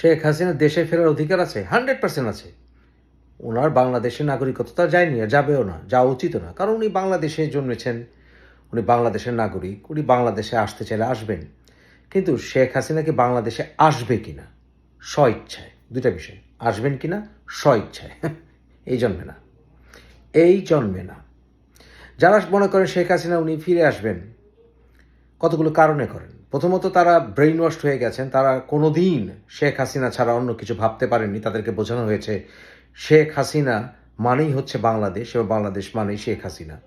শেখ হাসিনা দেশে ফেরার অধিকার আছে, হান্ড্রেড পার্সেন্ট আছে। ওনার বাংলাদেশের নাগরিকত্বতা যায়নি, আর যাবেও না, যাওয়া উচিত না। কারণ উনি বাংলাদেশে জন্মেছেন, উনি বাংলাদেশের নাগরিক, উনি বাংলাদেশে আসতে চাইলে আসবেন। কিন্তু শেখ হাসিনা কি বাংলাদেশে আসবে কিনা? স্ব ইচ্ছায় দুটা বিষয়। আসবেন কিনা? স্ব ইচ্ছায় এই জন্মে না। এই জন্মে না। যারা মনে করেন শেখ হাসিনা উনি ফিরে আসবেন, কতগুলো কারণে করেন? প্রথমত তারা ব্রেইন ওয়াশড হয়ে গেছেন। তারা কোনো দিন শেখ হাসিনা ছাড়া অন্য কিছু ভাবতে পারেননি। তাদেরকে বোঝানো হয়েছে, শেখ হাসিনা মানেই হচ্ছে বাংলাদেশ এবং বাংলাদেশ মানেই শেখ হাসিনা।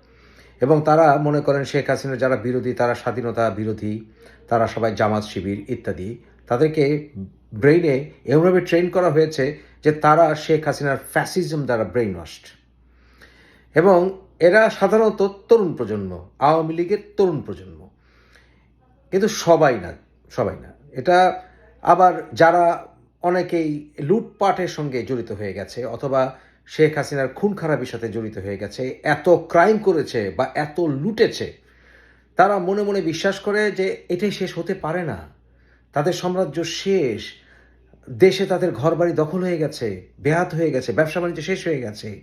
এবং তারা মনে করেন শেখ হাসিনা যারা বিরোধী, তারা স্বাধীনতা বিরোধী, তারা সবাই জামাত শিবির ইত্যাদি। তাদেরকে ব্রেইনে এমনভাবে ট্রেন করা হয়েছে যে তারা শেখ হাসিনার ফ্যাসিজম দ্বারা ব্রেইন ওয়াশড এবং এরা সাধারণত তরুণ প্রজন্ম, আওয়ামী লীগের তরুণ প্রজন্ম। সবাই না সবাই না। এটা আবার যারা অনেকেই লুটপাটের সঙ্গে জড়িত হয়ে গেছে অথবা শেখ হাসিনার খুন খারাপির সাথে জড়িত হয়ে গেছে, এত ক্রাইম করেছে বা এত লুটেছে, তারা মনে মনে বিশ্বাস করে যে এটাই শেষ হতে পারে না। তাদের সাম্রাজ্য শেষ, দেশে তাদের ঘরবাড়ি দখল হয়ে গেছে, বেহাত হয়ে গেছে, ব্যবসা বাণিজ্য শেষ হয়ে গেছে।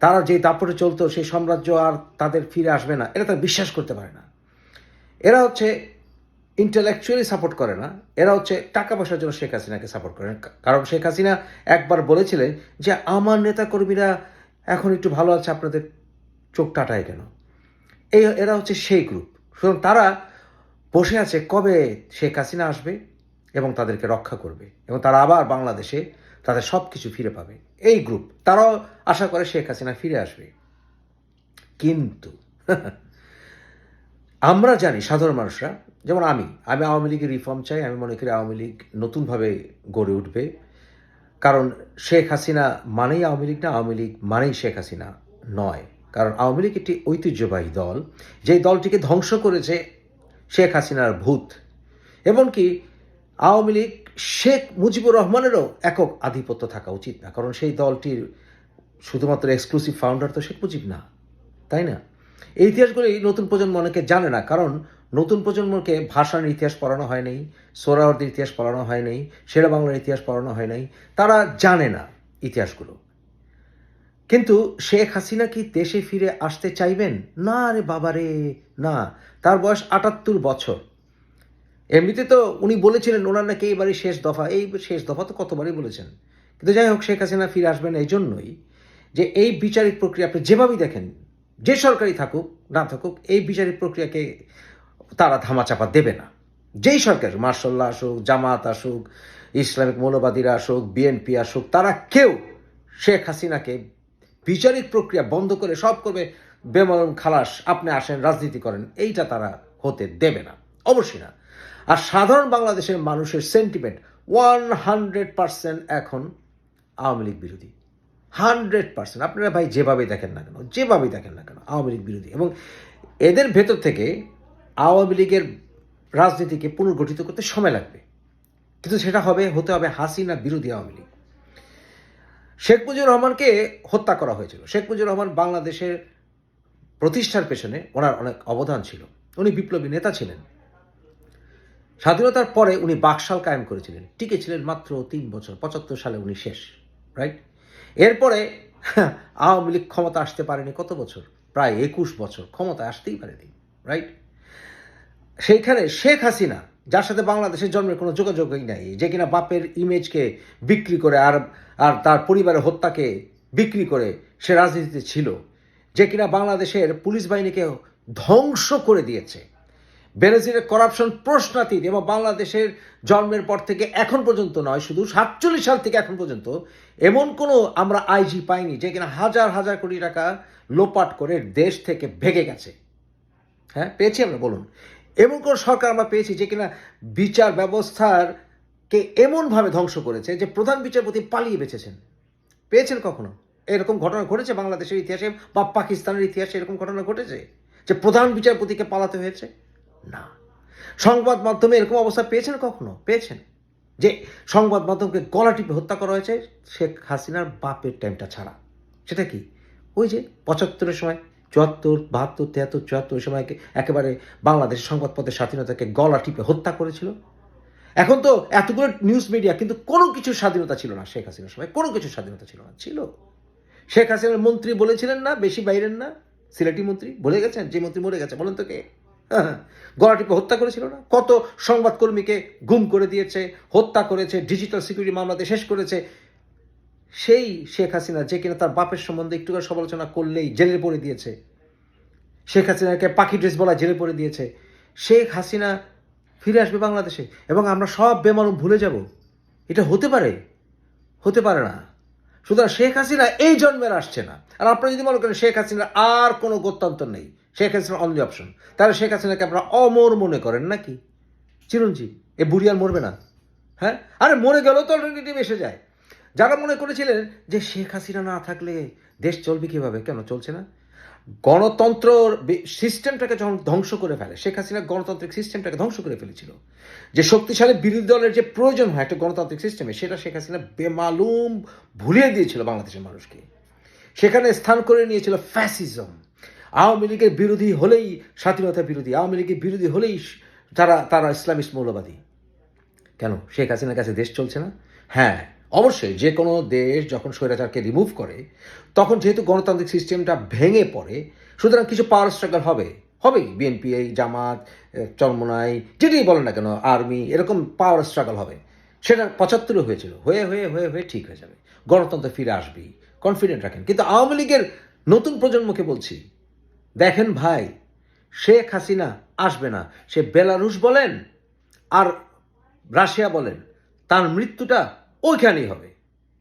তারা যে দাপটে চলতো সেই সাম্রাজ্য আর তাদের ফিরে আসবে না এটা তারা বিশ্বাস করতে পারে না। এরা হচ্ছে ইন্টেলেকচুয়ালি সাপোর্ট করে না। এরা হচ্ছে টাকা পয়সার জন্য শেখ হাসিনাকে সাপোর্ট করে। কারণ শেখ হাসিনা একবার বলেছিলেন যে, আমার নেতাকর্মীরা এখন একটু ভালো আছে, আপনাদের চোখ টাটায় কেন? এই এরা হচ্ছে সেই গ্রুপ সুতরাং তারা বসে আছে কবে শেখ হাসিনা আসবে এবং তাদেরকে রক্ষা করবে এবং তারা আবার বাংলাদেশে তাদের সব কিছু ফিরে পাবে। এই গ্রুপ তারাও আশা করে শেখ হাসিনা ফিরে আসবে। কিন্তু আমরা জানি সাধারণ মানুষরা যেমন আমি আমি আওয়ামী লীগের রিফর্ম চাই, আমি মনে করি আওয়ামী লীগ নতুনভাবে গড়ে উঠবে। কারণ শেখ হাসিনা মানেই আওয়ামী লীগ না, আওয়ামী লীগ মানেই শেখ হাসিনা নয়। কারণ আওয়ামী লীগ একটি ঐতিহ্যবাহী দল, যেই দলটিকে ধ্বংস করেছে শেখ হাসিনার ভূত। এমনকি আওয়ামী লীগ শেখ মুজিবুর রহমানেরও একক আধিপত্য থাকা উচিত না, কারণ সেই দলটির শুধুমাত্র এক্সক্লুসিভ ফাউন্ডার তো শেখ মুজিব না, তাই না? এই ইতিহাসগুলি নতুন প্রজন্ম অনেকে জানে না, কারণ নতুন প্রজন্মকে ভাষার ইতিহাস পড়ানো হয় নাই সোরাওয়ার্দের ইতিহাস পড়ানো হয় নাই সেরা বাংলার ইতিহাস পড়ানো হয় নাই, তারা জানে না ইতিহাসগুলো। কিন্তু শেখ হাসিনা কি দেশে ফিরে আসতে চাইবেন? না রে বাবা রে না। তার বয়স আটাত্তর বছর। এমনিতে তো উনি বলেছিলেন ওনার নাকি এইবারই শেষ দফা। এই শেষ দফা তো কতবারই বলেছেন। কিন্তু যাই হোক, শেখ হাসিনা ফিরে আসবেন এই জন্যই যে এই বিচারিক প্রক্রিয়া আপনি যেভাবেই দেখেন, যে সরকারি থাকুক, না থাকুক, এই বিচারিক প্রক্রিয়াকে তারা ধামাচাপা দেবে না। যেই সরকার মার্শাল্লাহ আসুক, জামাত আসুক, ইসলামিক মৌলবাদীরা আসুক, বিএনপি আসুক, তারা কেউ শেখ হাসিনাকে বিচারিক প্রক্রিয়া বন্ধ করে সব করবে বেমরম খালাস, আপনি আসেন, রাজনীতি করেন, এইটা তারা হতে দেবে না। অবশ্যই না। আর সাধারণ বাংলাদেশের মানুষের সেন্টিমেন্ট ওয়ান হান্ড্রেড পার্সেন্ট এখন আওয়ামী লীগ বিরোধী। হান্ড্রেড পার্সেন্ট আপনারা ভাই যেভাবে দেখেন না কেন, যেভাবেই দেখেন না কেন, আওয়ামী লীগ বিরোধী। এবং এদের ভেতর থেকে আওয়ামী লীগের রাজনীতিকে পুনর্গঠিত করতে সময় লাগবে। কিন্তু সেটা হবে, হতে হবে হাসিনা বিরোধী আওয়ামী লীগ। শেখ মুজিবুর রহমানকে হত্যা করা হয়েছিল। শেখ মুজিবুর রহমান বাংলাদেশের প্রতিষ্ঠার পেছনে ওনার অনেক অবদান ছিল। উনি বিপ্লবী নেতা ছিলেন। স্বাধীনতার পরে উনি বাকশাল কায়েম করেছিলেন। টিকে ছিলেন মাত্র তিন বছর, পঁচাত্তর সালে উনি শেষ রাইট এরপরে আওয়ামী লীগ ক্ষমতা আসতে পারেনি কত বছর? প্রায় একুশ বছর, ক্ষমতা আসতেই পারেনি রাইট সেইখানে শেখ হাসিনা, যার সাথে বাংলাদেশের জন্মের কোনো যোগাযোগই নাই, যে কিনা বাপের ইমেজকে বিক্রি করে আর আর তার পরিবারের হত্যাকে বিক্রি করে সে রাজনীতিতে ছিল, যে কিনা বাংলাদেশের পুলিশ বাহিনীকে ধ্বংস করে দিয়েছে। বেনজিরের করাপশন প্রশ্নাতীত এবং বাংলাদেশের জন্মের পর থেকে এখন পর্যন্ত নয়, শুধু সাতচল্লিশ সাল থেকে এখন পর্যন্ত এমন কোনো আমরা আইজি পাইনি যে কিনা হাজার হাজার কোটি টাকা লোপাট করে দেশ থেকে ভেগে গেছে। হ্যাঁ পেয়েছি আমরা, বলুন। এমন কোন সরকার আমরা পেয়েছি যে কিনা বিচার ব্যবস্থার কে এমনভাবে ধ্বংস করেছে যে প্রধান বিচারপতি পালিয়ে বেঁচেছেন। পেয়েছেন কখনো? এরকম ঘটনা ঘটেছে বাংলাদেশের ইতিহাসে বা পাকিস্তানের ইতিহাসে এরকম ঘটনা ঘটেছে? যে প্রধান বিচারপতিকে পালাতে হয়েছে? না। সংবাদ মাধ্যমে এরকম অবস্থা পেয়েছেন কখনো? পেয়েছেন। যে সংবাদ মাধ্যমকে গলা টিপে হত্যা করা হয়েছে শেখ হাসিনার বাপের টাইমটা ছাড়া। সেটা কি? ওই যে পঁচাত্তরের সময় চুয়াত্তর বাহাত্তর তিয়াত্তর চুয়াত্তর সময় একেবারে বাংলাদেশের সংবাদপত্রের স্বাধীনতাকে গলা টিপে হত্যা করেছিল। এখন তো এতগুলো নিউজ মিডিয়া কিন্তু কোনো কিছু স্বাধীনতা ছিল না শেখ হাসিনার সময়। কোনো কিছু স্বাধীনতা ছিল না ছিল। শেখ হাসিনার মন্ত্রী বলেছিলেন না বেশি বাইরের না সিলেটি মন্ত্রী বলে গেছেন যে মন্ত্রী মরে গেছে বলেন তো কে? হ্যাঁ, গলা টিপে হত্যা করেছিল না। কত সংবাদকর্মীকে গুম করে দিয়েছে হত্যা করেছে ডিজিটাল সিকিউরিটি মামলাতে শেষ করেছে সেই শেখ হাসিনা যে কিনা তার বাপের সম্বন্ধে একটু সমালোচনা করলেই জেলে পড়ে দিয়েছে। শেখ হাসিনাকে পাখি ড্রেস বলা জেলে পড়ে দিয়েছে। শেখ হাসিনা ফিরে আসবে বাংলাদেশে এবং আমরা সব বেমানুম ভুলে যাব। এটা হতে পারে? হতে পারে না। সুতরাং শেখ হাসিনা এই জন্মের আসছে না। আর আপনারা যদি মনে করেন শেখ হাসিনার আর কোনো গত্যান্তর নেই, শেখ হাসিনার অনলি অপশন তাহলে শেখ হাসিনাকে আপনারা অমর মনে করেন নাকি? চিরঞ্জীব, এ বুড়ি আর মরবে না। হ্যাঁ? আরে মরে গেলেও তো অল্টারনেটিভ এসে যায়। যারা মনে করেছিলেন যে শেখ হাসিনা না থাকলে দেশ চলবে কীভাবে? কেন? চলছে না। গণতন্ত্র সিস্টেমটাকে যখন ধ্বংস করে ফেলে, শেখ হাসিনা গণতান্ত্রিক সিস্টেমটাকে ধ্বংস করে ফেলেছিল। যে শক্তিশালী বিরোধী দলের যে প্রয়োজন হয় একটা গণতান্ত্রিক সিস্টেমে সেটা শেখ হাসিনা বেমালুম ভুলিয়ে দিয়েছিল বাংলাদেশের মানুষকে। সেখানে স্থান করে নিয়েছিল ফ্যাসিজম আওয়ামী লীগের বিরোধী হলেই স্বাধীনতা বিরোধী, আওয়ামী লীগের বিরোধী হলেই তারা তারা ইসলামিস্ট মৌলবাদী। কেন? শেখ হাসিনার কাছে দেশ চলছে না? হ্যাঁ অবশ্যই যে কোনো দেশ যখন স্বৈরাচারকে রিমুভ করে, তখন যেহেতু গণতান্ত্রিক সিস্টেমটা ভেঙে পড়ে, সুতরাং কিছু পাওয়ার স্ট্রাগল হবে। হবেই। বিএনপি এই জামাত চরমোনাই, যেটাই বলেন না কেন আর্মি এরকম পাওয়ার স্ট্রাগল হবে। সেটা পঁচাত্তরে হয়েছিল। হয়ে হয়ে হয়ে হয়ে ঠিক হয়ে যাবে। গণতন্ত্র ফিরে আসবেই কনফিডেন্ট রাখেন। কিন্তু আওয়ামী লীগের নতুন প্রজন্মকে বলছি, দেখেন ভাই, শেখ হাসিনা আসবে না। সে বেলারুশ বলেন আর রাশিয়া বলেন, তার মৃত্যুটা ওইখানেই হবে।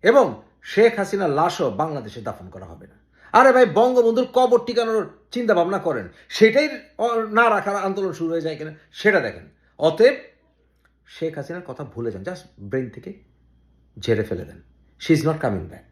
এবং শেখ হাসিনার লাশও বাংলাদেশে দাফন করা হবে না। আরে ভাই, বঙ্গবন্ধুর কবর টিকানোর চিন্তা ভাবনা করেন। সেটাই না রাখার আন্দোলন শুরু হয়ে যায় কিনা, সেটা দেখেন। অতএব শেখ হাসিনার কথা ভুলে যান, জাস্ট ব্রেন থেকে ঝেড়ে ফেলে দেন। She is not coming back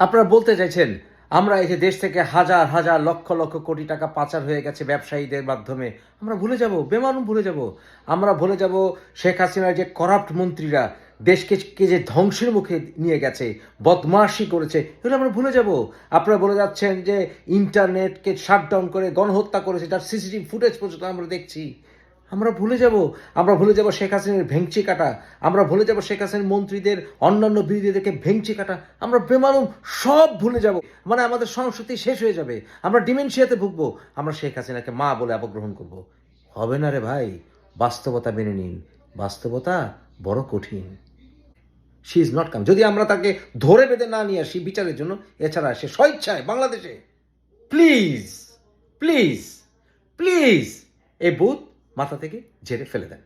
আপনারা বলতে চাইছেন, আমরা এই যে দেশ থেকে হাজার হাজার, লক্ষ লক্ষ কোটি টাকা পাচার হয়ে গেছে ব্যবসায়ীদের মাধ্যমে, আমরা ভুলে যাব, বেমানুম ভুলে যাব। আমরা ভুলে যাব শেখ হাসিনার যে করাপ্ট মন্ত্রীরা দেশকে কে যে ধ্বংসের মুখে নিয়ে গেছে, বদমাশি করেছে, এগুলো আমরা ভুলে যাব। আপনারা বলে যাচ্ছেন যে ইন্টারনেটকে শাটডাউন করে গণহত্যা করেছে, তার সিসিটিভি ফুটেজ পর্যন্ত আমরা দেখছি। আমরা ভুলে যাব। আমরা ভুলে যাব শেখ হাসিনার ভেংচি কাটা। আমরা ভুলে যাব শেখ হাসিনার মন্ত্রীদের, অন্যান্য বিরোধীদেরকে ভেংচি কাটা। আমরা বেমালুম সব ভুলে যাব। মানে আমাদের সংস্কৃতি শেষ হয়ে যাবে। আমরা ডিমেনশিয়াতে ভুগবো। আমরা শেখ হাসিনাকে মা বলে অপগ্রহণ করব। হবে না রে ভাই। বাস্তবতা মেনে নিন। বাস্তবতা বড় কঠিন। শি ইজ নট কাম যদি আমরা তাকে ধরে বেঁধে না নিয়ে আসি বিচারের জন্য, এছাড়া সে স্বইচ্ছায় বাংলাদেশে। প্লিজ প্লিজ প্লিজ এই বুথ মাথা থেকে ঝেড়ে ফেলে দেন।